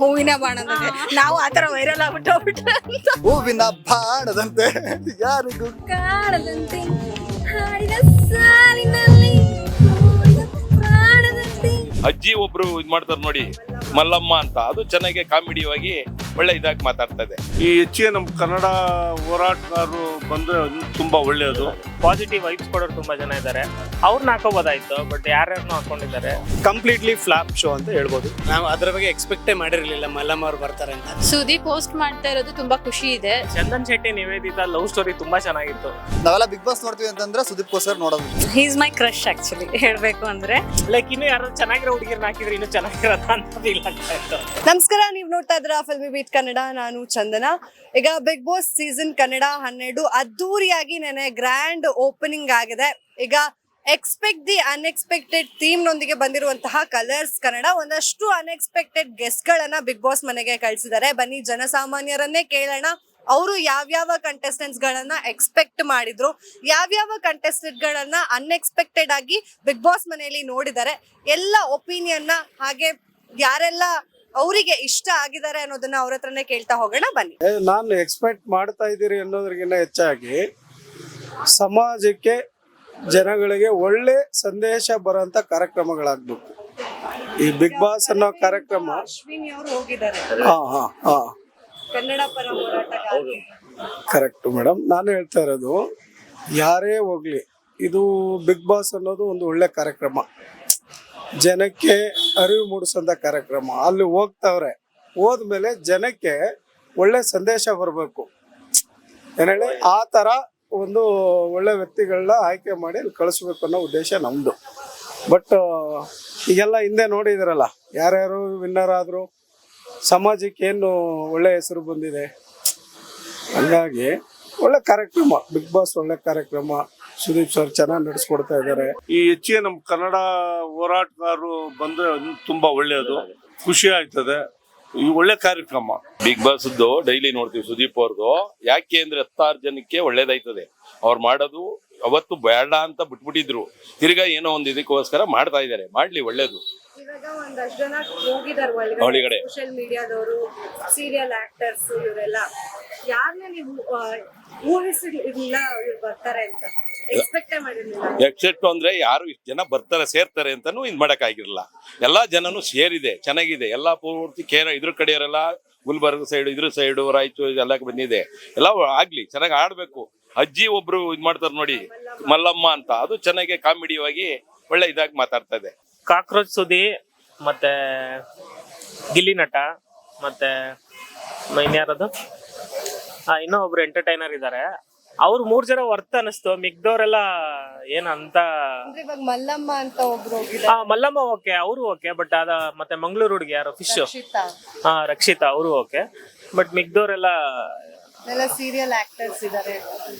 ಹೂವಿನ ಬಾಣದಂತೆ. ನಾವು ಆತರ ವೈರಲ್ ಆಗ್ಬಿಟ್ಟು ಹೂವಿನ ಬಾಣದಂತೆ. ಯಾರಿಗೂ? ಕಾಣದಂತೆ ಹಾಡಿನ ಸಾಲಿನಲ್ಲಿ. ಹೂವಿನ ಅಜ್ಜಿ ಒಬ್ರು ಇದ್ ಮಾಡ್ತಾರ ನೋಡಿ. ಮಲ್ಲಮ್ಮ ಅಂತ. ಅದು ಚೆನ್ನಾಗಿ ಕಾಮಿಡಿಯಾಗಿ ಒಳ್ಳೆ ಇದಾಗಿ ಮಾತಾಡ್ತಾ ಇದೆ ಈ ಹೆಚ್ಚಿಗೆ ನಮ್ಮ ಕನ್ನಡ ಹೋರಾಟಗಾರರು ಬಂದ್ರೆ ತುಂಬಾ ಒಳ್ಳೆಯದು. ಪಾಸಿಟಿವ್ ವೈಬ್ಸ್ ಕೊಡೋರು ತುಂಬಾ ಜನ ಇದ್ದಾರೆ ಅವ್ರನ್ನ ಹಾಕೋಬೋದಾಯ್ತು ಬಟ್ ಯಾರ್ಯಾರನ್ನೂ ಹಾಕೊಂಡಿದ್ದಾರೆ. ಕಂಪ್ಲೀಟ್ಲಿ ಫ್ಲಾಪ್ ಶೋ ಅಂತ ಹೇಳ್ಬೋದು. ನಾವು ಅದ್ರ ಬಗ್ಗೆ ಎಕ್ಸ್ಪೆಕ್ಟೇ ಮಾಡಿರಲಿಲ್ಲ ಮಲ್ಲಮ್ಮ ಅವ್ರು ಬರ್ತಾರೆ ಅಂತ. ಸುದೀಪ್ ಪೋಸ್ಟ್ ಮಾಡ್ತಾ ಇರೋದು ತುಂಬಾ ಖುಷಿ ಇದೆ. ಚಂದನ್ ಶೆಟ್ಟಿ ನಿವೇದಿತ ಲವ್ ಸ್ಟೋರಿ ತುಂಬಾ ಚೆನ್ನಾಗಿತ್ತು. ನಾವೆಲ್ಲ ಬಿಗ್ ಬಾಸ್ ನೋಡ್ತೀವಿ ಅಂತಂದ್ರೆ ಸುದೀಪ್ ಕೋಸರ್ ನೋಡೋದು. ಈಸ್ ಮೈ ಕ್ರಶ್ ಆಕ್ಚುಲಿ ಹೇಳ್ಬೇಕು ಅಂದ್ರೆ. ಲೈಕ್ ಇನ್ನು ಯಾರು ಚೆನ್ನಾಗಿರೋ ಹುಡುಗಿರ್ನ ಹಾಕಿದ್ರೆ ಇನ್ನು ಚೆನ್ನಾಗಿರೋದ ಅಂತ ನಮಸ್ಕಾರ, ನೀವು ನೋಡ್ತಾ ಇದ್ರ ಫಿಲ್ಮಿ ಬೀಟ್ ಕನ್ನಡ, ನಾನು ಚಂದನ. ಈಗ ಬಿಗ್ ಬಾಸ್ ಸೀಸನ್ ಕನ್ನಡ ಹನ್ನೆರಡು ಅದ್ದೂರಿಯಾಗಿ ನೆನೆ ಗ್ರ್ಯಾಂಡ್ ಓಪನಿಂಗ್ ಆಗಿದೆ. ಈಗ ಎಕ್ಸ್ಪೆಕ್ಟ್ ದಿ ಅನ್ಎಕ್ಸ್ಪೆಕ್ಟೆಡ್ ಥೀಮ್ ನೊಂದಿಗೆ ಬಂದಿರುವಂತಹ ಕಲರ್ಸ್ ಕನ್ನಡ. ಒಂದಷ್ಟು ಅನ್ಎಕ್ಸ್ಪೆಕ್ಟೆಡ್ ಗೆಸ್ಟ್ ಗಳನ್ನ ಬಿಗ್ ಬಾಸ್ ಮನೆಗೆ ಕಳಿಸಿದ್ದಾರೆ. ಬನ್ನಿ, ಜನಸಾಮಾನ್ಯರನ್ನೇ ಕೇಳೋಣ. ಅವರು ಯಾವ್ಯಾವ ಕಂಟೆಸ್ಟೆಂಟ್ಸ್ ಗಳನ್ನ ಎಕ್ಸ್ಪೆಕ್ಟ್ ಮಾಡಿದ್ರು? ಯಾವ್ಯಾವ ಕಂಟೆಸ್ಟೆಂಟ್ ಗಳನ್ನ ಅನ್ಎಕ್ಸ್ಪೆಕ್ಟೆಡ್ ಆಗಿ ಬಿಗ್ ಬಾಸ್ ಮನೆಯಲ್ಲಿ ನೋಡಿದ್ದಾರೆ? ಎಲ್ಲ ಒಪಿನಿಯನ್ ಹಾಗೆ ಯಾರೆಲ್ಲ ಅವರಿಗೆ ಇಷ್ಟ ಆಗಿದ್ದಾರೆ ಅನ್ನೋದನ್ನ ಅವ್ರ ಹತ್ರನೇ ಕೇಳ್ತಾ ಹೋಗೋಣ ಬನ್ನಿ. ನಾನು ಎಕ್ಸ್ಪೆಕ್ಟ್ ಮಾಡ್ತಾ ಇದ್ದೀರಿ ಅನ್ನೋದ್ರಿಗಿಂತ ಹೆಚ್ಚಾಗಿ ಸಮಾಜಕ್ಕೆ ಜನಗಳಿಗೆ ಒಳ್ಳೆ ಸಂದೇಶ ಬರುವಂತ ಕಾರ್ಯಕ್ರಮಗಳಾಗ್ಬೇಕು. ಈ ಬಿಗ್ ಬಾಸ್ ಅನ್ನೋ ಕಾರ್ಯಕ್ರಮ. ಅಶ್ವಿನಿ ಅವರು ಹೋಗಿದ್ದಾರೆ. ಹಾ ಹಾ ಹಾ. ಕನ್ನಡ ಪರ ಹೋರಾಟಗಾರರು ಕರೆಕ್ಟ್ ಮೇಡಮ್ ನಾನು ಹೇಳ್ತಾ ಇರೋದು ಯಾರೇ ಹೋಗ್ಲಿ ಇದು ಬಿಗ್ ಬಾಸ್ ಅನ್ನೋದು ಒಂದು ಒಳ್ಳೆ ಕಾರ್ಯಕ್ರಮ. ಜನಕ್ಕೆ ಅರಿವು ಮೂಡಿಸೋಂಥ ಕಾರ್ಯಕ್ರಮ. ಅಲ್ಲಿ ಹೋಗ್ತಾವ್ರೆ, ಹೋದ್ಮೇಲೆ ಜನಕ್ಕೆ ಒಳ್ಳೆ ಸಂದೇಶ ಬರಬೇಕು. ಏನೇಳಿ ಆ ಥರ ಒಂದು ಒಳ್ಳೆ ವ್ಯಕ್ತಿಗಳನ್ನ ಆಯ್ಕೆ ಮಾಡಿ ಅಲ್ಲಿ ಕಳಿಸ್ಬೇಕು ಅನ್ನೋ ಉದ್ದೇಶ ನಮ್ಮದು ಬಟ್, ಈಗೆಲ್ಲ ಹಿಂದೆ ನೋಡಿದಿರಲ್ಲ, ಯಾರ್ಯಾರು ವಿನ್ನರ್ ಆದರು, ಸಮಾಜಕ್ಕೆ ಏನು ಒಳ್ಳೆ ಹೆಸರು ಬಂದಿದೆ. ಹಂಗಾಗಿ ಒಳ್ಳೆ ಕಾರ್ಯಕ್ರಮ, ಬಿಗ್ ಬಾಸ್ ಒಳ್ಳೆ ಕಾರ್ಯಕ್ರಮ. ಸುದೀಪ್ ಸರ್ ಚೆನ್ನಾಗಿ ನಡೆಸ್ಕೊಡ್ತಾ ಇದ್ದಾರೆ. ಈ ಹೆಚ್ಚಿಗೆ ನಮ್ಮ ಕನ್ನಡ ಹೋರಾಟಗಾರರು ಬಂದ್ರೆ ತುಂಬಾ ಒಳ್ಳೆಯದು ಖುಷಿ ಆಯ್ತದೆ ಈ ಒಳ್ಳೆ ಕಾರ್ಯಕ್ರಮ. ಬಿಗ್ ಬಾಸ್ ಡೈಲಿ ನೋಡ್ತೀವಿ ಸುದೀಪ್ ಅವ್ರದ್ದು ಯಾಕೆ ಅಂದ್ರೆ ಹತ್ತಾರು ಜನಕ್ಕೆ ಒಳ್ಳೇದಾಯ್ತದೆ. ಅವ್ರು ಮಾಡೋದು ಅವತ್ತು ಬೇಡ ಅಂತ ಬಿಟ್ಬಿಟ್ಟಿದ್ರು. ತಿರ್ಗಾ ಏನೋ ಒಂದು ಇದಕ್ಕೋಸ್ಕರ ಮಾಡ್ತಾ ಇದ್ದಾರೆ. ಮಾಡ್ಲಿ ಒಳ್ಳೇದು. ಇವಾಗ ಒಂದಷ್ಟು ಜನ ಒಳಗಡೆ. ಸೋಷಿಯಲ್ ಮೀಡಿಯಾದವರು ಸೀರಿಯಲ್ ಆಕ್ಟರ್ಸ್ ಇವರೆಲ್ಲ. ಯಾರನ್ನ ನೀವು ಊಹಿಸಿರ್ಲಿಲ್ಲ ಇವ್ರು ಬರ್ತಾರೆ ಅಂತ? ಎಕ್ಸೆಪ್ಟ್ ಅಂದ್ರೆ ಯಾರು ಇಷ್ಟು ಜನ ಬರ್ತಾರೆ ಸೇರ್ತಾರೆ ಅಂತಾನು ಇದ್ ಮಾಡಕ್ ಆಗಿರಲ್ಲ ಎಲ್ಲಾ ಜನನು ಸೇರಿದೆ ಚೆನ್ನಾಗಿದೆ. ಎಲ್ಲಾ ಪೂರ್ತಿ ಕೇರ ಇದ್ರ ಕಡೆಯವರೆಲ್ಲ ಗುಲ್ಬರ್ಗ ಸೈಡ್ ಇದ್ರ ಸೈಡ್ ರಾಯಚೂರು ಎಲ್ಲ ಬಂದಿದೆ. ಎಲ್ಲ ಆಗ್ಲಿ ಚೆನ್ನಾಗಿ ಆಡ್ಬೇಕು. ಅಜ್ಜಿ ಒಬ್ರು ಇದ್ ಮಾಡ್ತಾರೆ ನೋಡಿ ಮಲ್ಲಮ್ಮ ಅಂತ. ಅದು ಚೆನ್ನಾಗಿ ಕಾಮಿಡಿಯಾಗಿ ಒಳ್ಳೆ ಇದಾಗಿ ಮಾತಾಡ್ತಾ ಇದೆ ಕಾಕ್ರೋಚ್ ಸುದಿ ಮತ್ತೆ ಗಿಲ್ಲಿ ನಟ ಮತ್ತೆ ಇನ್ಯಾರದು ಆ, ಇನ್ನೂ ಒಬ್ರು ಎಂಟರ್ಟೈನರ್ ಇದ್ದಾರೆ ಅವ್ರು ಮೂರ್ ಜನ ವರ್ತ್ ಅನಿಸ್ತು ಮಿಗ್ದವ್ರೆಲ್ಲ ಏನಂತ ಅಂದ್ರೆ ಇವಾಗ ಮಲ್ಲಮ್ಮ ಅಂತ ಒಬ್ರು ಆ ಮಲ್ಲಮ್ಮ ಓಕೆ ಅವರು ಓಕೆ ಬಟ್ ಅದ ಮತ್ತೆ ಮಂಗಳೂರು ಹುಡುಗಿ ಯಾರು? ಫಿಶ್ ರಕ್ಷಿತಾ. ಹಾ ರಕ್ಷಿತಾ ಅವರು ಓಕೆ ಬಟ್ ಮಿಗ್ದವ್ರೆಲ್ಲ ಎಲ್ಲ ಸೀರಿಯಲ್ ಆಕ್ಟರ್ಸ್ ಇದ್ದಾರೆ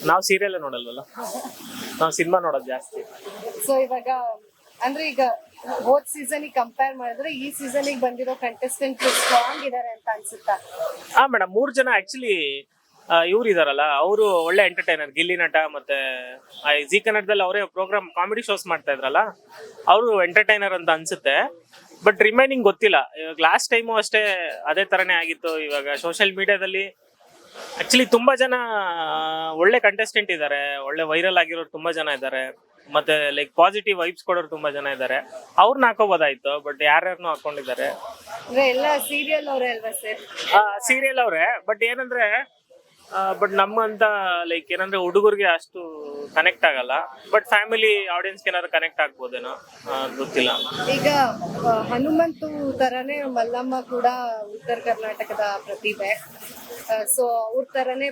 ನಾವು ಸೀರಿಯಲ್ ನೋಡಲ್ವಲ್ಲ? ನಾವು ಸಿನಿಮಾ ನೋಡೋದು ಜಾಸ್ತಿ. ಸೊ ಇವಾಗ ಅಂದ್ರೆ ಈಗ ಹೋದ್ ಸೀಸನ್ ಕಂಪೇರ್ ಮಾಡಿದ್ರೆ ಈ ಸೀಸನ್ ಬಂದಿರೋ ಕಂಟೆಸ್ಟೆಂಟ್ ಸ್ಟ್ರಾಂಗ್ ಇದಾರೆ ಅಂತ ಅನ್ಸುತ್ತಾ? ಹಾ ಮೇಡಮ್ ಮೂರ್ ಜನ ಆಕ್ಚುಲಿ ಇವ್ರು ಇದಾರಲ್ಲ ಅವರು ಒಳ್ಳೆ ಎಂಟರ್ಟೈನರ್ ಗಿಲ್ಲಿ ನಟ ಮತ್ತೆ ಜಿ ಕನ್ನಡದಲ್ಲಿ ಅವರೇ ಪ್ರೋಗ್ರಾಮ್ ಕಾಮಿಡಿ ಶೋಸ್ ಮಾಡ್ತಾ ಇದ್ರಲ್ಲ ಅವರು ಎಂಟರ್ಟೈನರ್ ಅಂತ ಅನ್ಸುತ್ತೆ. ಬಟ್ ರಿಮೈನಿಂಗ್ ಗೊತ್ತಿಲ್ಲ. ಇವಾಗ ಲಾಸ್ಟ್ ಟೈಮು ಅಷ್ಟೇ ಅದೇ ತರನೇ ಆಗಿತ್ತು. ಇವಾಗ ಸೋಷಿಯಲ್ ಮೀಡಿಯಾದಲ್ಲಿ ಆಕ್ಚುಲಿ ತುಂಬಾ ಜನ ಒಳ್ಳೆ ಕಂಟೆಸ್ಟೆಂಟ್ ಇದ್ದಾರೆ ಒಳ್ಳೆ ವೈರಲ್ ಆಗಿರೋರು ತುಂಬಾ ಜನ ಇದ್ದಾರೆ ಮತ್ತೆ ಲೈಕ್ ಪಾಸಿಟಿವ್ ವೈಬ್ಸ್ ಕೊಡೋರು ತುಂಬಾ ಜನ ಇದ್ದಾರೆ ಅವ್ರನ್ನ ಹಾಕೋಬೋದಾಯ್ತು ಬಟ್ ಯಾರ್ಯಾರನ್ನೂ ಹಾಕೊಂಡಿದ್ದಾರೆ. ಅಂದ್ರೆ ಎಲ್ಲ ಸೀರಿಯಲ್ ಅವರೇ ಅಲ್ವಾ ಸರ್ ಸೀರಿಯಲ್ ಅವರೇ. ಬಟ್ ಏನಂದ್ರೆ ಬಟ್ ನಮ್ಮಂತ ಲೈಕ್ ಏನಂದ್ರೆ ಹುಡುಗರಿಗೆ ಅಷ್ಟು ಕನೆಕ್ಟ್ ಆಗಲ್ಲ. ಬಟ್ ಫ್ಯಾಮಿಲಿ ಆಡಿಯನ್ಸ್ ಏನಾದ್ರು ಕನೆಕ್ಟ್ ಆಗ್ಬೋದೇನೋ ಗೊತ್ತಿಲ್ಲ. ಈಗ ಹನುಮಂತು ತರನೇ ಮಲ್ಲಮ್ಮ ಕೂಡ ಉತ್ತರ ಕರ್ನಾಟಕದ ಪ್ರತಿಭೆ. ಸೊ ಅವ್ರ ತರನೇ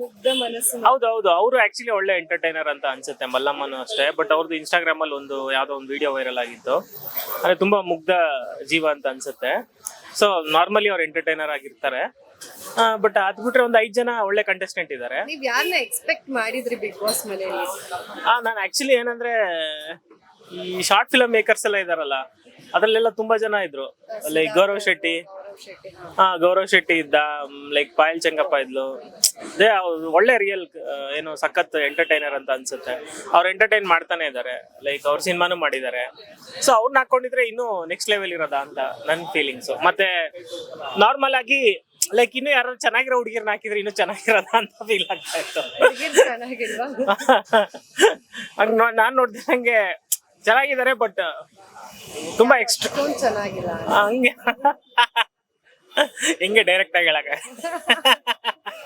ಮುಗ್ಧ ಮನಸ್ಸು ಹೌದು ಹೌದು. ಅವರು ಆಕ್ಚುಲಿ ಒಳ್ಳೆ ಎಂಟರ್ಟೈನರ್ ಅಂತ ಅನ್ಸುತ್ತೆ ಮಲ್ಲಮ್ಮನು ಅಷ್ಟೇ. ಬಟ್ ಅವ್ರದ್ದು ಇನ್ಸ್ಟಾಗ್ರಾಮ್ ಅಲ್ಲಿ ಒಂದು ಯಾವ್ದೋ ಒಂದು ವಿಡಿಯೋ ವೈರಲ್ ಆಗಿತ್ತು. ಅಂದ್ರೆ ತುಂಬಾ ಮುಗ್ಧ ಜೀವ ಅಂತ ಅನ್ಸುತ್ತೆ. ಸೊ ನಾರ್ಮಲಿ ಅವ್ರು ಎಂಟರ್ಟೈನರ್ ಆಗಿರ್ತಾರೆ. ಬಟ್ ಅದ್ ಬಿಟ್ರೆ ಒಂದ್ ಐದ್ ಜನ ಒಳ್ಳೆ ಕಂಟೆಸ್ಟೆಂಟ್ ಇದ್ದಾರೆ ನೀವ್ ಯಾರನ್ನ ಎಕ್ಸ್ಪೆಕ್ಟ್ ಮಾಡಿದ್ರಿ ಬಿಗ್ ಬಾಸ್ ಮನೆಯಲ್ಲಿ? ನಾನು ಆಕ್ಚುಲಿ ಏನಂದ್ರೆ ಈ ಶಾರ್ಟ್ ಫಿಲಮ್ ಮೇಕರ್ಸ್ ಎಲ್ಲ ಇದಾರಲ್ಲ ಅದ್ರಲ್ಲೆಲ್ಲ ತುಂಬಾ ಜನ ಇದ್ರು. ಲೈಕ್ ಗೌರವ್ ಶೆಟ್ಟಿ. ಹಾ. ಹಾ ಗೌರವ್ ಶೆಟ್ಟಿ ಇದ್ದ ಲೈಕ್ ಪಾಯಲ್ ಚಂಗಪ್ಪ ಇದ್ಲು. ಅದೇ ಅವ್ರು ಒಳ್ಳೆ ರಿಯಲ್ ಏನು ಸಖತ್ ಎಂಟರ್ಟೈನರ್ ಅಂತ ಅನ್ಸುತ್ತೆ. ಅವ್ರು ಎಂಟರ್ಟೈನ್ ಮಾಡ್ತಾನೆ ಇದ್ದಾರೆ ಲೈಕ್ ಅವ್ರ ಸಿನಿಮಾನು ಮಾಡಿದ್ದಾರೆ ಸೊ ಅವ್ರನ್ನ ಹಾಕೊಂಡಿದ್ರೆ ಇನ್ನೂ ನೆಕ್ಸ್ಟ್ ಲೆವೆಲ್ ಇರೋದಾ ಅಂತ ನನ್ನ ಫೀಲಿಂಗ್ಸ್ ಮತ್ತೆ ನಾರ್ಮಲ್ ಆಗಿ ಲೈಕ್ ಇನ್ನು ಯಾರು ಚೆನ್ನಾಗಿರೋ ಹುಡುಗಿರ್ನ ಹಾಕಿದ್ರೆ ಇನ್ನು ಚೆನ್ನಾಗಿರೋದ ಅಂತ ಫೀಲ್ ಆಗ್ತಾ ಇತ್ತು. ಹುಡ್ಗಿರ್ ಚೆನ್ನಾಗಿಲ್ವಾ? ಹಂಗ್ ನೋ- ನಾನ್ ನೋಡ್ದಂಗೆ ಚೆನ್ನಾಗಿದ್ದಾರೆ ಬಟ್ ತುಂಬಾ ಎಕ್ಸ್ಟ್ರಾ ಚೆನ್ನಾಗಿಲ್ಲ. ಹಂಗೆ. ಹಿಂಗೆ ಡೈರೆಕ್ಟ್ ಆಗಿ ಹೇಳಕ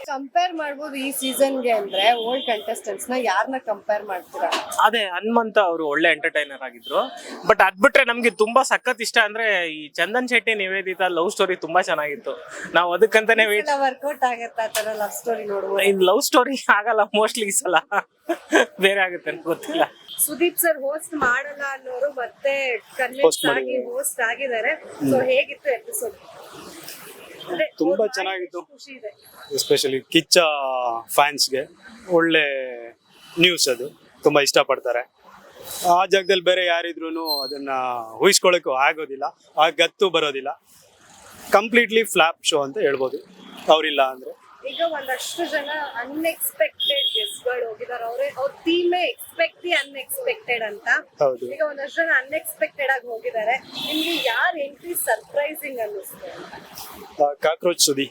ಕಂಪೇರ್ ಮಾಡ್ಬೋದು ಈ ಸೀಸನ್ಗೆ ಅಂದ್ರೆ ಓಲ್ಡ್ ಕಂಟೆಸ್ಟೆಂಟ್ಸ್ನ ಯಾರನ್ನ ಕಂಪೇರ್ ಮಾಡ್ತೀರಾ? ಅದೇ ಹನುಮಂತ ಅವರು ಒಳ್ಳೆ ಎಂಟರ್ಟೈನರ್ ಆಗಿದ್ರು. ಬಟ್ ಅದ್ ಬಿಟ್ರೆ ನಮ್ಗೆ ತುಂಬಾ ಸಖತ್ ಇಷ್ಟ ಅಂದ್ರೆ ಈ ಚಂದನ್ ಶೆಟ್ಟಿ ನಿವೇದಿತ ಲವ್ ಸ್ಟೋರಿ ತುಂಬಾ ಚೆನ್ನಾಗಿತ್ತು. ನಾವು ಅದಕ್ಕಂತಾನೆ ವೇಟ್ ವರ್ಕೌಟ್ ಆಗತ್ತೆ ಆ ತರ ಲವ್ ಸ್ಟೋರಿ ನೋಡುವ ಇನ್ ಲವ್ ಸ್ಟೋರಿ ಆಗಲ್ಲ ಮೋಸ್ಟ್ಲಿ ಈ ಸಲ. ಬೇರೆ ಆಗುತ್ತೆ ಅಂತ ಗೊತ್ತಿಲ್ಲ. ಸುದೀಪ್ ಸರ್ ಹೋಸ್ಟ್ ಮಾಡಲ್ಲ ಅನ್ನೋರು ಮತ್ತೆ ಕನ್ವಿನ್ಸ್ ಆಗಿ ಹೋಸ್ಟ್ ಆಗಿದ್ದಾರೆ. ಸೊ ಹೇಗಿತ್ತು ಎಪಿಸೋಡ್ ತುಂಬಾ ಚೆನ್ನಾಗಿತ್ತು. ಎಸ್ಪೆಷಲಿ ಕಿಚ್ಚ ಫ್ಯಾನ್ಸ್ಗೆ ಒಳ್ಳೆ ನ್ಯೂಸ್ ಅದು. ತುಂಬಾ ಇಷ್ಟಪಡ್ತಾರೆ. ಆ ಜಾಗದಲ್ಲಿ ಬೇರೆ ಯಾರಿದ್ರು ಅದನ್ನ ಊಹಿಸ್ಕೊಳ್ಳೋಕ್ಕೂ ಆಗೋದಿಲ್ಲ. ಆ ಗತ್ತು ಬರೋದಿಲ್ಲ. ಕಂಪ್ಲೀಟ್ಲಿ ಫ್ಲಾಪ್ ಶೋ ಅಂತ ಹೇಳ್ಬೋದು. ಅವರಿಲ್ಲ ಅಂದ್ರೆ. ಈಗ ಒಂದಷ್ಟು ಜನ ಅನ್ಎಕ್ಸ್ಪೆಕ್ಟೆಡ್ ಗೆಸ್ಟ್ಗಳು ಹೋಗಿದಾರೆ ಅವ್ರೆ ಅವ್ರ ಟೀಮೇ ಎಕ್ಸ್ಪೆಕ್ಟ್ ದಿ ಅನ್ಎಕ್ಸ್ಪೆಕ್ಟೆಡ್ ಅಂತ. ಹೌದು. ಈಗ ಒಂದಷ್ಟು ಜನ ಅನ್ಎಕ್ಸ್ಪೆಕ್ಟೆಡ್ ಆಗಿ ಹೋಗಿದ್ದಾರೆ. ನಿಮ್ಗೆ ಯಾರ ಎಂಟ್ರಿ ಸರ್ಪ್ರೈಸಿಂಗ್ ಅನ್ನಿಸ್ತು ಕಾಕ್ರೋಚ್ ಸುದಿ.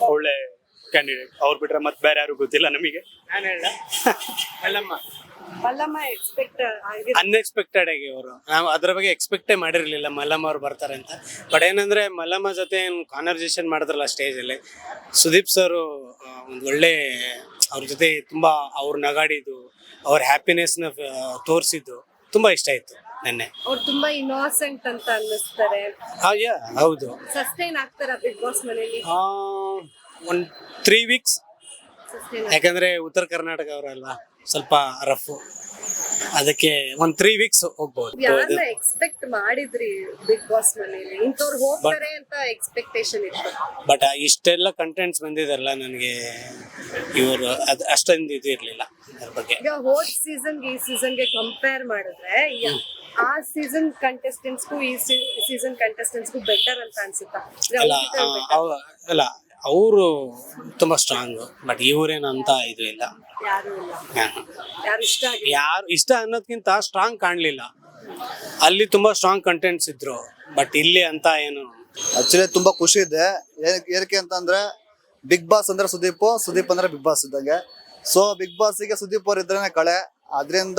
ಒಳ್ಳೆ ಕ್ಯಾಂಡಿಡೇಟ್ ಅವ್ರು ಬಿಟ್ರೆ ಮತ್ತೆ ಬೇರೆ ಯಾರು ಗೊತ್ತಿಲ್ಲ ನಮಗೆ. ನಾನು ಹೇಳ್ದ. ಅಲ್ಲಮ್ಮ. ಮಲ್ಲಮ್ಮ ಎಕ್ಸ್ಪೆಕ್ಟ್ ಆಗಿದೆ ಅನ್ಎಕ್ಸ್ಪೆಕ್ಟೆಡ್ ಆಗಿ ಅವರು ನಾವು ಅದ್ರ ಬಗ್ಗೆ ಎಕ್ಸ್ಪೆಕ್ಟೇ ಮಾಡಿರ್ಲಿಲ್ಲ. ಮಲ್ಲಮ್ಮ ಅವ್ರು ಬರ್ತಾರೆ ಅಂತ. ಬಟ್ ಏನಂದ್ರೆ ಮಲ್ಲಮ್ಮ ಜೊತೆ ಏನು ಕಾನ್ವರ್ಸೇಷನ್ ಮಾಡಿದ್ರಲ್ಲ ಸ್ಟೇಜಲ್ಲಿ ಸುದೀಪ್ ಸರ್ ಒಂದು ಒಳ್ಳೆ ಅವ್ರ ಜೊತೆ ತುಂಬಾ ಅವ್ರ ನಗಾಡಿದ್ದು ಅವ್ರ ನ ತೋರಿಸಿದ್ದು ತುಂಬಾ ಇಷ್ಟ ಆಯ್ತು ನೆನ್ನೆ. ಅವ್ರು ತುಂಬಾ ಇನ್ನೋಸೆಂಟ್ ಅಂತ ಅನ್ನಿಸ್ತಾರೆ. ಹೌದು. ಸಸ್ಟೈನ್ ಆಗ್ತಾರ ಬಿಗ್ ಬಾಸ್ ಮನೆಯಲ್ಲಿ? ಒಂದು ತ್ರೀ ವೀಕ್ಸ್ ಯಾಕಂದ್ರೆ ಉತ್ತರ ಕರ್ನಾಟಕ ಅವರಲ್ಲ ಸ್ವಲ್ಪ ರಫ್ ಅದಕ್ಕೆ ಒಂದ್ ತ್ರೀ ವೀಕ್ಸ್ ಹೋಗ್ಬೋದು. ಯಾರನ್ನ ಎಕ್ಸ್ಪೆಕ್ಟ್ ಮಾಡಿದ್ರಿ ಬಿಗ್ ಬಾಸ್ ಮನೇಲಿ ಇಂಥವ್ರು ಹೋಗ್ತಾರೆ ಅಂತ ಎಕ್ಸ್ಪೆಕ್ಟೇಷನ್ ಇತ್ತು. ಬಟ್ ಇಷ್ಟೆಲ್ಲ ಕಂಟೆಂಟ್ಸ್ ಬಂದಿದಾರಲ್ಲ ನನಗೆ ಇವರು ಅದು ಅಷ್ಟೊಂದು ಇದು ಇರ್ಲಿಲ್ಲ ಅದ್ರ ಬಗ್ಗೆ. ಈಗ ಹೋದ್ ಸೀಸನ್ ಈ ಸೀಸನ್ಗೆ ಕಂಪೇರ್ ಮಾಡಿದ್ರೆ ಯ- ಆ ಸೀಸನ್ ಕಂಟೆಸ್ಟೆಂಟ್ಸ್ಗೂ ಈ ಸೀಸನ್ ಕಂಟೆಸ್ಟೆಂಟ್ಸ್ಗೂ ಬೆಟರ್ ಅಂತ ಅನ್ಸುತ್ತಾ? ಇಲ್ಲ ಅಲ್ಲ ಆ, ಅವ- ಅಲ್ಲ ಅವರು ತುಂಬಾ ಸ್ಟ್ರಾಂಗ್ ಬಟ್ ಇವರೇನಂತ ಇದು ಇಲ್ಲ. ಯಾರು ಇಲ್ಲ. ಯಾರು ಇಷ್ಟ ಆಗಿಲ್ಲ? ಯಾರು ಇಷ್ಟ ಅನ್ನೋದ್ಕಿಂತ ಸ್ಟ್ರಾಂಗ್ ಕಾಣಲಿಲ್ಲ. ಅಲ್ಲಿ ತುಂಬಾ ಸ್ಟ್ರಾಂಗ್ ಕಂಟೆಂಟ್ಸ್ ಇದ್ರು. ಬಟ್ ಇಲ್ಲಿ ಅಂತ ಏನು? ಆಕ್ಚುಲಿ ತುಂಬಾ ಖುಷಿ ಇದೆ. ಏನಕ್ಕೆ ಏನಕ್ಕೆ ಅಂತಂದ್ರೆ ಬಿಗ್ ಬಾಸ್ ಅಂದ್ರೆ ಸುದೀಪ್ ಸುದೀಪ್ ಅಂದ್ರೆ ಬಿಗ್ ಬಾಸ್ ಇದ್ದಂಗೆ. ಸೊ ಬಿಗ್ ಬಾಸ್ಗೆ ಸುದೀಪ್ ಅವ್ರು ಇದ್ರೇನೆ ಕಳೆ. ಅದರಿಂದ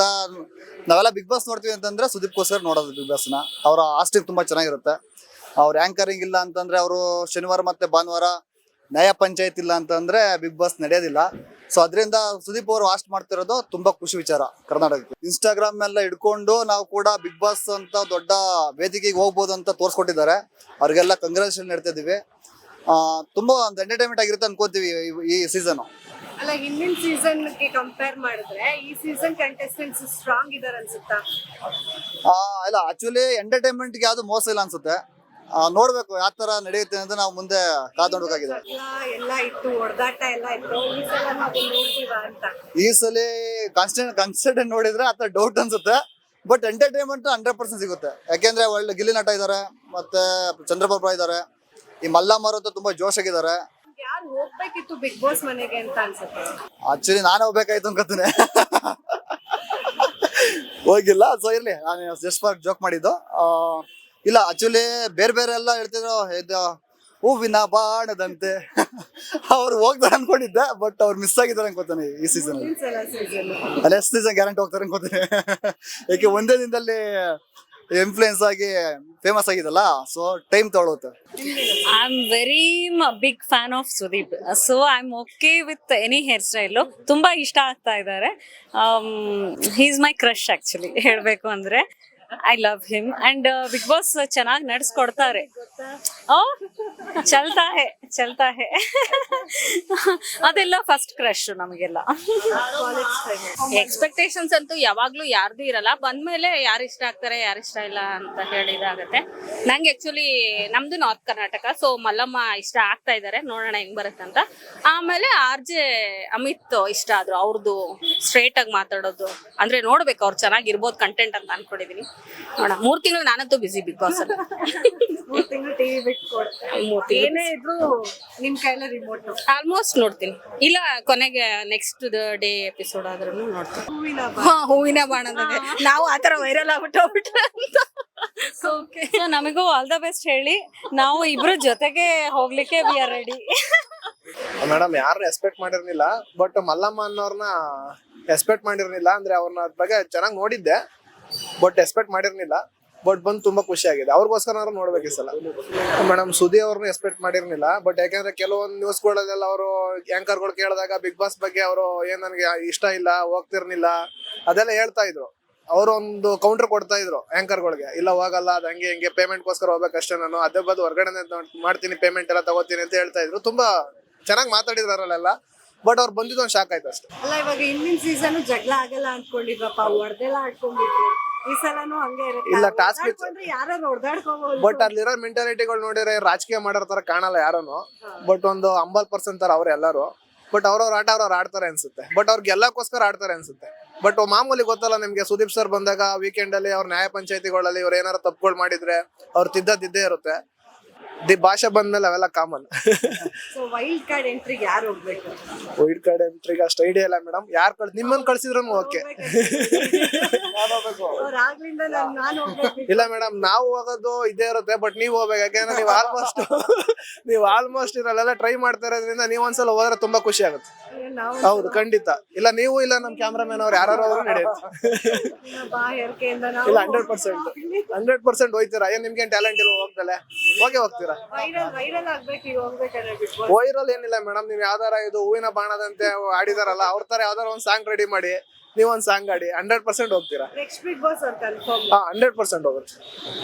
ನಾವೆಲ್ಲ ಬಿಗ್ ಬಾಸ್ ನೋಡ್ತೀವಿ ಅಂತಂದ್ರೆ ಸುದೀಪ್ ಸುದೀಪ್ಗೋಸ್ಕರ ನೋಡೋದು ಬಿಗ್ ಬಾಸ್ನ. ಅವರ ಆಸ್ಟಿಂಗ್ ತುಂಬಾ ಚೆನ್ನಾಗಿರುತ್ತೆ. ಅವ್ರ ಆಂಕರಿಂಗ್ ಇಲ್ಲ ಅಂತಂದ್ರೆ ಅವರು ಶನಿವಾರ ಮತ್ತೆ ಭಾನುವಾರ ನ್ಯಾಯ ಪಂಚಾಯತ್ ಇಲ್ಲ ಅಂತಂದ್ರೆ ಬಿಗ್ ಬಾಸ್ ನಡೆಯೋದಿಲ್ಲ. ಸೊ ಅದರಿಂದ ಸುದೀಪ್ ಅವರು ವಾಸ್ಟ್ ಮಾಡ್ತಿರೋದು ತುಂಬಾ ಖುಷಿ ವಿಚಾರ ಕರ್ನಾಟಕಕ್ಕೆ. ಇನ್ಸ್ಟಾಗ್ರಾಮ್ ಎಲ್ಲ ಹಿಡ್ಕೊಂಡು ನಾವು ಕೂಡ ಬಿಗ್ ಬಾಸ್ ಅಂತ ದೊಡ್ಡ ವೇದಿಕೆಗೆ ಹೋಗ್ಬೋದು ಅಂತ ತೋರಿಸ್ಕೊಟ್ಟಿದ್ದಾರೆ. ಅವ್ರಿಗೆಲ್ಲ ಕಂಗ್ರಾಚುಲೇಷನ್ ಹೇಳ್ತಾ ಇದೀವಿ. ಆ, ತುಂಬಾ ಒಂದು ಎಂಟರ್ಟೈನ್ಮೆಂಟ್ ಆಗಿರುತ್ತೆ ಅನ್ಕೋತೀವಿ ಈ- ಸೀಸನ್ ಅಲ್ಲ ಹಿಂದಿನ ಸೀಸನ್ಗೆ ಕಂಪೇರ್ ಮಾಡಿದ್ರೆ ಈ ಸೀಸನ್ ಕಂಟೆಸ್ಟೆಂಟ್ಸ್ ಸ್ಟ್ರಾಂಗ್ ಇದಾರೆ ಅನ್ಸುತ್ತಾ? ಇಲ್ಲ ಆಕ್ಚುಲಿ ಎಂಟರ್ಟೈನ್ಮೆಂಟ್ಗೆ ಯಾವುದು ಮೋಸ ಇಲ್ಲ ಅನ್ಸುತ್ತೆ. ನೋಡ್ಬೇಕು ಯಾವ ತರ ನಡೆಯುತ್ತೆ ಅಂತ ನಾವು ಮುಂದೆ ಕಾದು ನೋಡ್ಬೇಕಾಗಿದೆ ಜಗಳ ಎಲ್ಲ ಇತ್ತು ಹೊಡೆದಾಟ ಎಲ್ಲ ಇತ್ತು. ಈ ಸಲ ನಾವು ನೋಡ್ತೀವ ಅಂತ. ಈ ಸಲ ಕಾನ್ಸ್ಟೆಂಟ್ ನೋಡಿದ್ರೆ ಆ ಥರ ಡೌಟ್ ಅನ್ಸುತ್ತೆ. ಬಟ್ ಎಂಟರ್ಟೈನ್ಮೆಂಟ್ ಹಂಡ್ರೆಡ್ ಪರ್ಸೆಂಟ್ ಸಿಗುತ್ತೆ. ಯಾಕೆಂದ್ರೆ ಒಳ್ಳೆ ಗಿಲ್ಲಿ ನಟ ಇದ್ದಾರೆ ಮತ್ತೆ ಚಂದ್ರಬಾಬು ಇದ್ದಾರೆ ಈ ಮಲ್ಲಮ್ಮರು ಅಂತ ತುಂಬಾ ಜೋಶಾಗಿದ್ದಾರೆ ಯಾರು ಹೋಗ್ಬೇಕಿತ್ತು ಬಿಗ್ ಬಾಸ್ ಮನೆಗೆ ಅಂತ ಅನ್ಸುತ್ತೆ. ಆಕ್ಚುಲಿ ನಾನು ಹೋಗ್ಬೇಕಾಯ್ತು ಅನ್ಕೋತೀನಿ. ಹೋಗಿಲ್ಲ ಸೊ ಇರ್ಲಿ. ನಾನು ಜಸ್ಟ್ ಫಾರ್ ಜೋಕ್ ಮಾಡಿದ್ದು. ಆ, ಇಲ್ಲ ಆಕ್ಚುಲಿ ಬೇರೆ ಬೇರೆ ಎಲ್ಲ ಹೇಳ್ತಿದ್ರು ಇದು ಹೂವಿನ ಬಾಣದಂತೆ. ಅವ್ರು ಹೋಗ್ತಾರೆ ಅನ್ಕೊಂಡಿದ್ದೆ ಬಟ್ ಅವ್ರು ಮಿಸ್ ಆಗಿದ್ದಾರೆ ಅನ್ಕೋತಾನೆ ಈ ಸೀಸನ್ ಅಲ್ಲಿ. ಎಷ್ಟು ಸೀಸನ್ ಗ್ಯಾರಂಟಿ ಹೋಗ್ತಾರೆ ಅನ್ಕೋತಾನೆ. ಯಾಕೆ ಒಂದೇ ದಿನದಲ್ಲಿ ಇನ್ಫ್ಲೂಯೆನ್ಸ್ ಆಗಿ ಫೇಮಸ್ ಆಗಿದಲ್ಲ so time ತಗೊಳ್ಳುತ್ತೆ. I am very big fan of Sudeep so I am okay with any hair style ತುಂಬಾ ಇಷ್ಟ ಆಗ್ತಾ ಇದ್ದಾರೆ. ಹೀಸ್ ಮೈ ಕ್ರಶ್ ಆಕ್ಚುಲಿ ಹೇಳಬೇಕು ಅಂದ್ರೆ. I love him and Bigg Boss ಚೆನ್ನಾಗಿ ನಡೆಸ್ಕೊಡ್ತಾರೆ. ಓ ಚಲ್ತಾ ಚಲ್ತಾ ಅದೆಲ್ಲ ಫಸ್ಟ್ ಕ್ರಶ್ ನಮಗೆಲ್ಲ. ಎಕ್ಸ್ಪೆಕ್ಟೇಷನ್ಸ್ ಅಂತೂ ಯಾವಾಗ್ಲೂ ಯಾರ್ದು ಇರಲ್ಲ. ಬಂದ್ಮೇಲೆ ಯಾರು ಇಷ್ಟ ಆಗ್ತಾರೆ, ಯಾರು ಇಷ್ಟ ಇಲ್ಲ ಅಂತ ಹೇಳಿದಾಗತ್ತೆ ನಂಗೆ ಆಕ್ಚುಲಿ ನಮ್ದು ನಾರ್ತ್ ಕರ್ನಾಟಕ ಸೊ ಮಲ್ಲಮ್ಮ ಇಷ್ಟ ಆಗ್ತಾ ಇದಾರೆ. ನೋಡೋಣ ಹೆಂಗ್ ಬರುತ್ತೆ ಅಂತ. ಆಮೇಲೆ ಆರ್ ಜೆ ಅಮಿತ್ ಇಷ್ಟ ಆದ್ರು. ಅವ್ರದ್ದು ಸ್ಟ್ರೇಟ್ ಆಗಿ ಮಾತಾಡೋದು. ಅಂದ್ರೆ ನೋಡ್ಬೇಕು ಅವ್ರು ಚೆನ್ನಾಗಿರ್ಬೋದು ಕಂಟೆಂಟ್ ಅಂತ ಅನ್ಕೊಂಡಿದೀನಿ. ನೋಡ ಮೂರ್ ತಿಂಗಳು ನಾನಂತೂ ಬಿಸಿ ಬಿಗ್ ಬಾಸ್ ಅಲ್ಲಿ. ಮೂರ್ ತಿಂಗಳು ಟಿವಿ ಬಿಟ್ಟು ಮೂರ್ ತಿಂಗ್ಳು ಏನೇ ಇದ್ರು ನಿಮ್ ಕೈಲ ರಿಮೋಟ್ ಆಲ್ಮೋಸ್ಟ್ ನೋಡ್ತೀನಿ. ಇಲ್ಲ ಕೊನೆಗೆ ನೆಕ್ಸ್ಟ್ ಡೇ ಎಪಿಸೋಡ್ ಆದ್ರೂ ನೋಡ್ತೀನಿ. ಹೂವಿನ ಹಾ ಹೂವಿನ ಬಾಣದಂಗೆ. ನಾವು ಆತರ ವೈರಲ್ ಆಗ್ಬಿಟ್ಟು ಅಂತ. ಸೊ ನಮಗೂ ಆಲ್ ದ ಬೆಸ್ಟ್ ಹೇಳಿ. ನಾವು ಇಬ್ರು ಜೊತೆಗೆ ಹೋಗ್ಲಿಕ್ಕೆ ವಿ ಆರ್ ರೆಡಿ ಮೇಡಮ್ ಯಾರು ಎಕ್ಸ್ಪೆಕ್ಟ್ ಮಾಡಿರ್ಲಿಲ್ಲ ಬಟ್ ಮಲ್ಲಮ್ಮ ಅನ್ನೋರ್ನ ಎಕ್ಸ್ಪೆಕ್ಟ್ ಮಾಡಿರ್ಲಿಲ್ಲ ಅಂದ್ರೆ ಅವ್ರನ್ನ ಅದ್ ಬಗ್ಗೆ ಚೆನ್ನಾಗಿ ನೋಡಿದ್ದೆ. ಬಟ್ ಎಕ್ಸ್ಪೆಕ್ಟ್ ಮಾಡಿರ್ಲಿಲ್ಲ. ಬಟ್ ಬಂದು ತುಂಬಾ ಖುಷಿ ಆಗಿದೆ. ಅವ್ರಿಗೋಸ್ಕರ ನೋಡ್ಬೇಕು ಸಲ. ಮೇಡಮ್ ಸುದಿ ಅವ್ರನ್ನ ಎಕ್ಸ್ಪೆಕ್ಟ್ ಮಾಡಿರ್ಲಿಲ್ಲ. ಬಟ್ ಯಾಕಂದ್ರೆ ಕೆಲವೊಂದು ನ್ಯೂಸ್ಗಳಲ್ಲೆಲ್ಲ ಅವರು ಆಂಕರ್ಗಳು ಕೇಳಿದಾಗ ಬಿಗ್ ಬಾಸ್ ಬಗ್ಗೆ ಅವರು ಏನ್ ನನಗೆ ಇಷ್ಟ ಇಲ್ಲ, ಹೋಗ್ತಿರ್ಲಿಲ್ಲ. ಅದೆಲ್ಲ ಹೇಳ್ತಾ ಇದ್ರು. ಅವರು ಒಂದು ಕೌಂಟರ್ ಕೊಡ್ತಾ ಇದ್ರು ಆಂಕರ್ ಗಳಿಗೆ ಇಲ್ಲ, ಹೋಗಲ್ಲ, ಅದು ಹಂಗೆ ಹಿಂಗೆ ಪೇಮೆಂಟ್ಗೋಸ್ಕರ ಹೋಗ್ಬೇಕಷ್ಟೇ ನಾನು. ಅದೇ ಬದ್ದು ಹೊರಗಡೆ ಮಾಡ್ತೀನಿ ಪೇಮೆಂಟ್ ಎಲ್ಲ ತಗೋತೀನಿ ಅಂತ ಹೇಳ್ತಾ ಇದ್ರು. ತುಂಬಾ ಚೆನ್ನಾಗಿ ಮಾತಾಡಿದ್ರು ಅವರಲ್ಲೆಲ್ಲ ಬಟ್ ಅವ್ರು ಬಂದಿದ್ದು ಒಂದು ಶಾಕ್ ಆಯ್ತು ಅಷ್ಟೇ. ಅಲ್ಲ, ಇವಾಗ ಹಿಂದಿನ ಸೀಸನ್ ಜಗಳ ಆಗಲ್ಲ ಅನ್ಕೊಂಡಿದ್ವಪ್ಪ. ಹೊಡೆದೆಲ್ಲ ಆಡ್ಕೊಂಡ್ಬಿಟ್ರು. ಈ ಸಲನೂ ಹಂಗೆ ಇರುತ್ತೆ. ಇಲ್ಲ, ಟಾಸ್ಕ್ ಯಾರು ಹೊಡೆದಾಡ್ಕೋಬಹುದು ಬಟ್ ಅಲ್ಲಿರೋ ಮೆಂಟಾಲಿಟಿಗಳು ನೋಡಿದ್ರೆ ರಾಜಕೀಯ ಮಾಡೋರ್ ತರ ಕಾಣಲ್ಲ ಯಾರನು. ಬಟ್ ಒಂದು ಅಂಬಲ್ ಪರ್ಸೆಂಟ್ ತರ ಅವ್ರು ಎಲ್ಲರೂ. ಬಟ್ ಅವ್ರವ್ರ ಆಟ ಅವ್ರವ್ರು ಆಡ್ತಾರೆ ಅನ್ಸುತ್ತೆ. ಬಟ್ ಅವ್ರಿಗೆ ಎಲ್ಲಕ್ಕೋಸ್ಕರ ಆಡ್ತಾರೆ ಅನ್ಸುತ್ತೆ. ಬಟ್ ಮಾಮೂಲಿ ಗೊತ್ತಲ್ಲ ನಿಮ್ಗೆ ಸುದೀಪ್ ಸರ್ ಬಂದಾಗ ವೀಕೆಂಡ್ ಅಲ್ಲಿ ಅವ್ರ ನ್ಯಾಯ ಪಂಚಾಯತಿಗಳಲ್ಲಿ ಇವ್ರು ಏನಾರ ತಪ್ಪುಗಳು ಮಾಡಿದ್ರೆ ಅವ್ರು ತಿದ್ದದಿದ್ದೇ ಇರುತ್ತೆ. ದಿ ಭಾಷೆ ಬಂದ್ಮೇಲೆ ಅವೆಲ್ಲ ಕಾಮನ್ ಸೊ ವೈಲ್ಡ್ ಕಾರ್ಡ್ ಎಂಟ್ರಿಗೆ ಯಾರು ಹೋಗ್ಬೇಕು? ವೈಲ್ಡ್ ಕಾರ್ಡ್ ಎಂಟ್ರಿಗೆ ಅಷ್ಟು ಐಡಿಯಾ ಇಲ್ಲ ಮೇಡಮ್ ಯಾರು ಕಳ್ ನಿಮ್ಮನ್ನ ಕಳ್ಸಿದ್ರು ಓಕೆ ಅವ್ರ ಆಗ್ಲಿಂದ ನಾನ್ ನಾನು ಹೋಗ್ಬೇಕು. ಇಲ್ಲ ಮೇಡಮ್ ನಾವು ಹೋಗೋದು ಇದೇ ಇರುತ್ತೆ ಬಟ್ ನೀವು ಹೋಗ್ಬೇಕು. ಯಾಕೆಂದ್ರೆ ನೀವು ಆಲ್ಮೋಸ್ಟ್ ನೀವು ಆಲ್ಮೋಸ್ಟ್ ಇರಲ್ಲೆಲ್ಲ ಟ್ರೈ ಮಾಡ್ತಾ ಇರೋದ್ರಿಂದ ನೀವು ಒಂದ್ಸಲ ಹೋದ್ರೆ ತುಂಬಾ ಖುಷಿ ಆಗುತ್ತೆ. ನಾವು ಹೌದು ಖಂಡಿತ. ಇಲ್ಲ ನೀವು ಇಲ್ಲ ನಮ್ ಕ್ಯಾಮ್ರಾಮನ್ ಅವ್ರು ಯಾರು ಹೋದ್ರು ನಡೆಯುತ್ತೆ. ಬಾ ಹೆರ್ಕೆಯಿಂದ ನಾವು ಇಲ್ಲ ಹಂಡ್ರೆಡ್ ಪರ್ಸೆಂಟ್ ಹಂಡ್ರೆಡ್ ಪರ್ಸೆಂಟ್ ಹೋಯ್ತೀರಾ? ಏನ್ ನಿಮ್ಗೆ ಟ್ಯಾಲೆಂಟ್ ಇಲ್ಲ ಹೋಗ್ದಲೆ? ಹೋಗೇ ಹೋಗ್ತೀರಾ? ವೈರಲ್ ವೈರಲ್ ಆಗ್ಬೇಕು ಈಗ ಹೋಗ್ಬೇಕಾದ್ರೆ ಬಿಟ್ಟು ವೈರಲ್ ಏನಿಲ್ಲ ಮೇಡಮ್ ನೀವು ಯಾವ್ದಾರ ಇದು ಹೂವಿನ ಬಾಣದಂತೆ ಆಡಿದಾರಲ್ಲ ಅವ್ರ ತರ ಯಾವ್ದಾರ ಒಂದ್ ಸಾಂಗ್ ರೆಡಿ ಮಾಡಿ ನೀವ್ ಒಂದ್ ಸಾಂಗ್ ಆಡಿ ಹಂಡ್ರೆಡ್ ಪರ್ಸೆಂಟ್ ಹೋಗ್ತೀರಾ? ನೆಕ್ಸ್ಟ್ ಬಿಗ್ ಬಾಸ್ ಅವ್ರು ಕನ್ಫರ್ಮ್ ಹಾ ಹಂಡ್ರೆಡ್ ಪರ್ಸೆಂಟ್ ಹೋಗುತ್ತೆ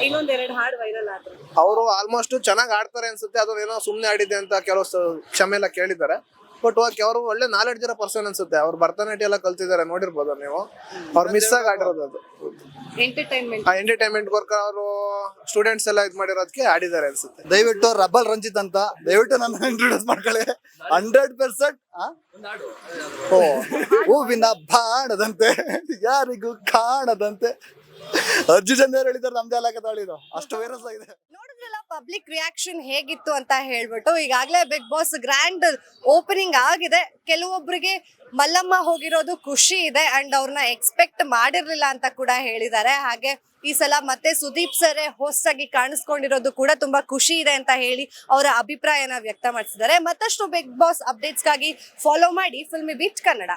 ಇನ್ನೊಂದ್ ಎರಡು ಹಾಡು ವೈರಲ್ ಆದ್ರು. ಅವರು ಆಲ್ಮೋಸ್ಟ್ ಚೆನ್ನಾಗಿ ಆಡ್ತಾರೆ ಅನ್ಸುತ್ತೆ ಅದನ್ನ ಏನೋ ಸುಮ್ನೆ ಆಡಿದೆ ಅಂತ ಕೆಲವು ಕ್ಷಮೆ ಎಲ್ಲ ಕೇಳಿದ್ದಾರೆ. ಬಟ್ ಓಕೆ ಅವರು ಒಳ್ಳೆ ನಾಲೆಡ್ಜ್ ಇರೋ ಪರ್ಸನ್ ಅನ್ಸುತ್ತೆ. ಅವ್ರು ಭರತನಾಟ್ಯ ಎಲ್ಲ ಕಲ್ತಿದ್ದಾರೆ ನೋಡಿರ್ಬೋದು ನೀವು? ಅವ್ರು ಮಿಸ್ ಆಗಿ ಆಡಿರೋದು ಅದು. ಎಂಟರ್ಟೈನ್ಮೆಂಟ್ ಆ ಎಂಟರ್ಟೈನ್ಮೆಂಟ್ ವರ್ಕ್ ಅವರು ಸ್ಟೂಡೆಂಟ್ಸ್ ಎಲ್ಲ ಇದು ಮಾಡಿರೋದಕ್ಕೆ ಆಡಿದ್ದಾರೆ ಅನ್ಸುತ್ತೆ. ದಯವಿಟ್ಟು ರಬ್ಬಲ್ ರಂಜಿತ್ ಅಂತ ದಯವಿಟ್ಟು ನನ್ನ ಇಂಟ್ರೊಡ್ಯೂಸ್ ಮಾಡ್ಕೊಳ್ಳಿ. ಹಂಡ್ರೆಡ್ ಪರ್ಸೆಂಟ್ ಓ ಹೂವಿನ ಬಾಣದಂತೆ ಯಾರಿಗೂ ಕಾಣದಂತೆ. ಅರ್ಜುನ್ ಚಂದ್ರ ಹೇಳಿದ್ದಾರೆ ನಮ್ದೇ ಕತಾಳಿದು ಅಷ್ಟು ವೈರಸ್ ಆಗಿದೆ. ಪಬ್ಲಿಕ್ ರಿಯಾಕ್ಷನ್ ಹೇಗಿತ್ತು ಅಂತ ಹೇಳ್ಬಿಟ್ಟು ಈಗಾಗಲೇ ಬಿಗ್ ಬಾಸ್ ಗ್ರ್ಯಾಂಡ್ ಓಪನಿಂಗ್ ಆಗಿದೆ. ಕೆಲವೊಬ್ಬರಿಗೆ ಮಲ್ಲಮ್ಮ ಹೋಗಿರೋದು ಖುಷಿ ಇದೆ ಅಂಡ್ ಅವ್ರನ್ನ ಎಕ್ಸ್ಪೆಕ್ಟ್ ಮಾಡಿರ್ಲಿಲ್ಲ ಅಂತ ಕೂಡ ಹೇಳಿದ್ದಾರೆ. ಹಾಗೆ ಈ ಸಲ ಮತ್ತೆ ಸುದೀಪ್ ಸರೇ ಹೊಸಾಗಿ ಕಾಣಿಸ್ಕೊಂಡಿರೋದು ಕೂಡ ತುಂಬಾ ಖುಷಿ ಇದೆ ಅಂತ ಹೇಳಿ ಅವರ ಅಭಿಪ್ರಾಯನ ವ್ಯಕ್ತಪಡಿಸಿದ್ದಾರೆ. ಮತ್ತಷ್ಟು ಬಿಗ್ ಬಾಸ್ ಅಪ್ಡೇಟ್ಸ್ಗಾಗಿ ಫಾಲೋ ಮಾಡಿ ಫಿಲ್ಮಿ ಬೀಚ್ ಕನ್ನಡ